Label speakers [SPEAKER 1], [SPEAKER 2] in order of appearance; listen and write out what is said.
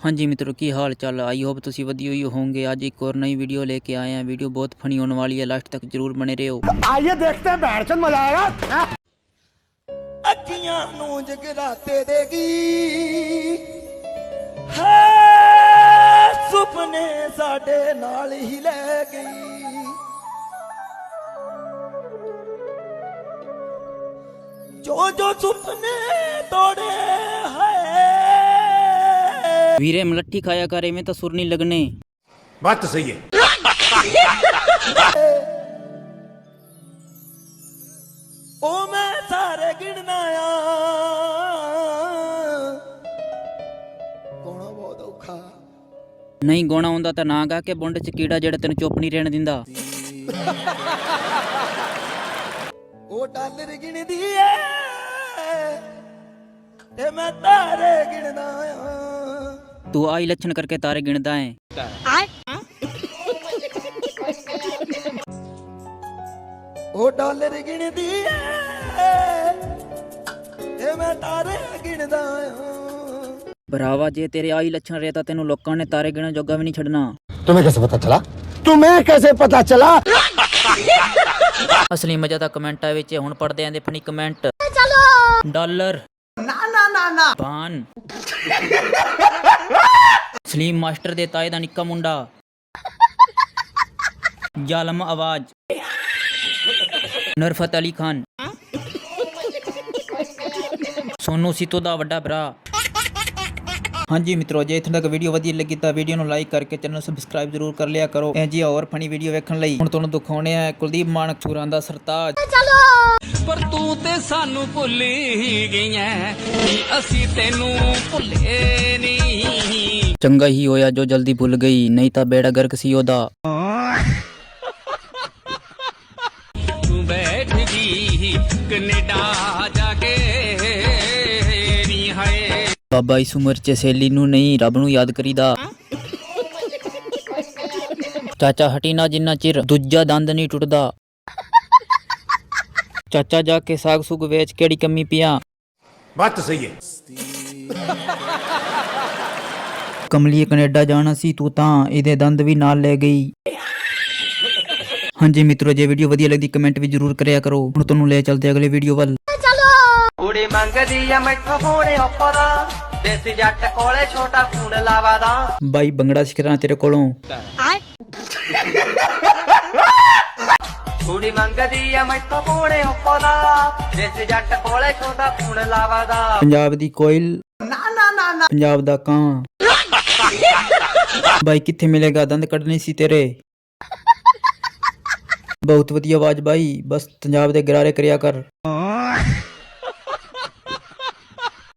[SPEAKER 1] हाँ जी मित्रों की हाल चाल आई होप तुम वी हुई होंगे। अज एक और नई वीडियो लेके आए हैं। वीडियो बहुत फनी होने वाली है। लास्ट तक ज़रूर बने रहे।
[SPEAKER 2] हो आइए देखते हैं
[SPEAKER 3] हाँ। ले जो जो सुपने तोड़े है
[SPEAKER 1] ਵੀਰੇ ਮਲੱਠੀ ਖਾਇਆ ਕਰ ਐਵੇਂ ਤਾਂ ਸੁਰ ਨਹੀਂ ਲੱਗਣੇ।
[SPEAKER 2] ਬਾਤ ਸਹੀ ਹੈ।
[SPEAKER 3] ਉਹ ਮੈਂ ਸਾਰੇ ਗਿਣਨਾ ਆ ਕੋਣਾ ਬਹੁਤ ਔਖਾ।
[SPEAKER 1] ਨਹੀਂ ਗੋਣਾ ਹੁੰਦਾ ਤਾਂ ਨਾ ਗਾ ਕੇ ਬੁੰਡ ਚ ਕੀੜਾ ਜਿਹੜਾ ਤੈਨੂੰ ਚੁੱਪ ਨਹੀਂ ਰਹਿਣ ਦਿੰਦਾ।
[SPEAKER 3] ਉਹ ਡਾਲਰ ਗਿਣਦੀ ਐ ਤੇ ਮੈਂ ਤਾਰੇ ਗਿਣਨਾ ਆ
[SPEAKER 1] ਤੂੰ ਆਈ ਲੱਛਣ ਕਰਕੇ ਤਾਰੇ ਗਿਣਦਾ ਹੈ
[SPEAKER 3] ਉਹ ਡਾਲਰ ਗਿਣਦੀ ਏ ਤੇ ਮੈਂ ਤਾਰੇ ਗਿਣਦਾ ਆ
[SPEAKER 1] ਭਰਾਵਾ ਜੇ ਤੇਰੇ ਆਈ ਲੱਛਣ ਰਹੇ ਤਾਂ ਤੈਨੂੰ ਲੋਕਾਂ ਨੇ ਤਾਰੇ ਗਿਣਨ ਜੋਗਾ ਵੀ ਨਹੀਂ ਛੱਡਣਾ
[SPEAKER 2] तुम्हें कैसे पता चला तुम्हें कैसे पता चला
[SPEAKER 1] ਅਸਲੀ ਮਜ਼ਾ ਤਾਂ ਕਮੈਂਟਾਂ ਵਿੱਚ ਹੈ। ਹੁਣ ਪੜਦੇ ਆਂ ਦੇ ਫਨੀ ਕਮੈਂਟ ਚਲੋ ਡਾਲਰ ਨਾ ਨਾ ਨਾ ਨਾ ਪਾਨ ਸਲੀਮ ਮਾਸਟਰ ਦੇ ਤਾਏ ਦਾ ਨਿੱਕਾ ਮੁੰਡਾ। ਜ਼ਾਲਮ ਆਵਾਜ਼। ਨਰਫਤ ਅਲੀ ਖਾਨ। ਸੋਨੂ ਸੀਤੋ ਦਾ ਵੱਡਾ ਭਰਾ। ਹਾਂਜੀ ਮਿੱਤਰੋ, ਜੇ ਇੱਥੇ ਤੱਕ ਵੀਡੀਓ ਵਧੀਆ ਲੱਗੀ ਤਾਂ ਵੀਡੀਓ ਨੂੰ ਲਾਈਕ ਕਰਕੇ ਚੈਨਲ ਨੂੰ ਸਬਸਕ੍ਰਾਈਬ ਜ਼ਰੂਰ ਕਰ ਲਿਆ ਕਰੋ। ਐਂ ਜੀ ਹੋਰ ਫਨੀ ਵੀਡੀਓ ਵੇਖਣ ਲਈ। ਹੁਣ ਤੁਹਾਨੂੰ ਦਿਖਾਉਣੇ ਆ ਕੁਲਦੀਪ ਮਾਨਕ ਚੂਰਾਂ ਦਾ ਸਰਤਾਜ।
[SPEAKER 4] ਪਰ ਤੂੰ ਤੇ ਸਾਨੂੰ ਭੁੱਲ ਹੀ ਗਈਆਂ ਅਸੀਂ ਤੈਨੂੰ ਭੁੱਲੇ ਨਹੀਂ।
[SPEAKER 1] ਚੰਗਾ ਹੀ ਹੋਇਆ ਜੋ ਜਲਦੀ ਭੁੱਲ ਗਈ ਨਹੀਂ ਤਾਂ ਬੇੜਾ ਗਰਕ ਸੀ ਉਹਦਾ।
[SPEAKER 4] ਤੂੰ ਬੈਠ ਗਈ ਕੈਨੇਡਾ ਜਾ ਕੇ ਨੀ ਹਾਏ
[SPEAKER 1] ਬਾਬਾ ਇਸ ਉਮਰ ਚ ਸੇਲੀ ਨੂੰ ਨਹੀਂ ਰੱਬ ਨੂੰ ਯਾਦ ਕਰੀਦਾ। ਚਾਚਾ ਹਟੀ ਨਾ ਜਿੰਨਾ ਚਿਰ ਦੂਜਾ ਦੰਦ ਨਹੀਂ ਟੁੱਟਦਾ। ਚਾਚਾ ਜਾ ਕੇ ਸਾਗ ਸੁਗ ਵੇਚ ਕਿਹੜੀ ਕਮੀ ਪਿਆ?
[SPEAKER 2] ਬਾਤ ਸਹੀ ਹੈ।
[SPEAKER 1] ਕਮਲੀ ਕੈਨੇਡਾ ਜਾਣਾ ਸੀ ਤੂੰ ਤਾਂ ਇਹਦੇ ਦੰਦ ਵੀ ਨਾਲ ਲੈ ਗਈ। ਹਾਂਜੀ ਮਿੱਤਰੋ ਜੇ ਵੀਡੀਓ ਵਧੀਆ ਲੱਗਦੀ ਕਮੈਂਟ ਵੀ ਜਰੂਰ ਕਰਿਆ ਕਰੋ। ਹੁਣ ਤੁਹਾਨੂੰ ਲੈ ਚੱਲਦੇ ਅਗਲੇ ਵੀਡੀਓ ਵੱਲ।
[SPEAKER 5] ਕੁੜੀ
[SPEAKER 1] ਬਾਈ ਬੰਗੜਾ ਸਿਖਰਾਂ ਤੇਰੇ ਕੋਲੋਂ।
[SPEAKER 5] ਕੁੜੀ ਮੰਗਦੀ ਆ ਮੈਥੋਂ ਫੋਨੇ ਓਪੋ ਦਾ। ਦੇਸੀ ਜੱਟ ਕੋਲੇ ਛੋਟਾ ਫੋਨ ਲਾਵਾ ਦਾ
[SPEAKER 1] ਪੰਜਾਬ ਦੀ ਕੋਇਲ। ਨਾ ਨਾ ਨਾ। ਪੰਜਾਬ ਦਾ ਕਾਂ। ਬਾਈ ਕਿੱਥੇ ਮਿਲੇਗਾ? ਦੰਦ ਕੱਢਣੇ ਸੀ ਤੇਰੇ। ਬਹੁਤ ਵਧੀਆ ਆਵਾਜ਼ ਬਾਈ। ਬਸ ਪੰਜਾਬ ਦੇ ਗਰਾਰੇ ਕਰਿਆ ਕਰ।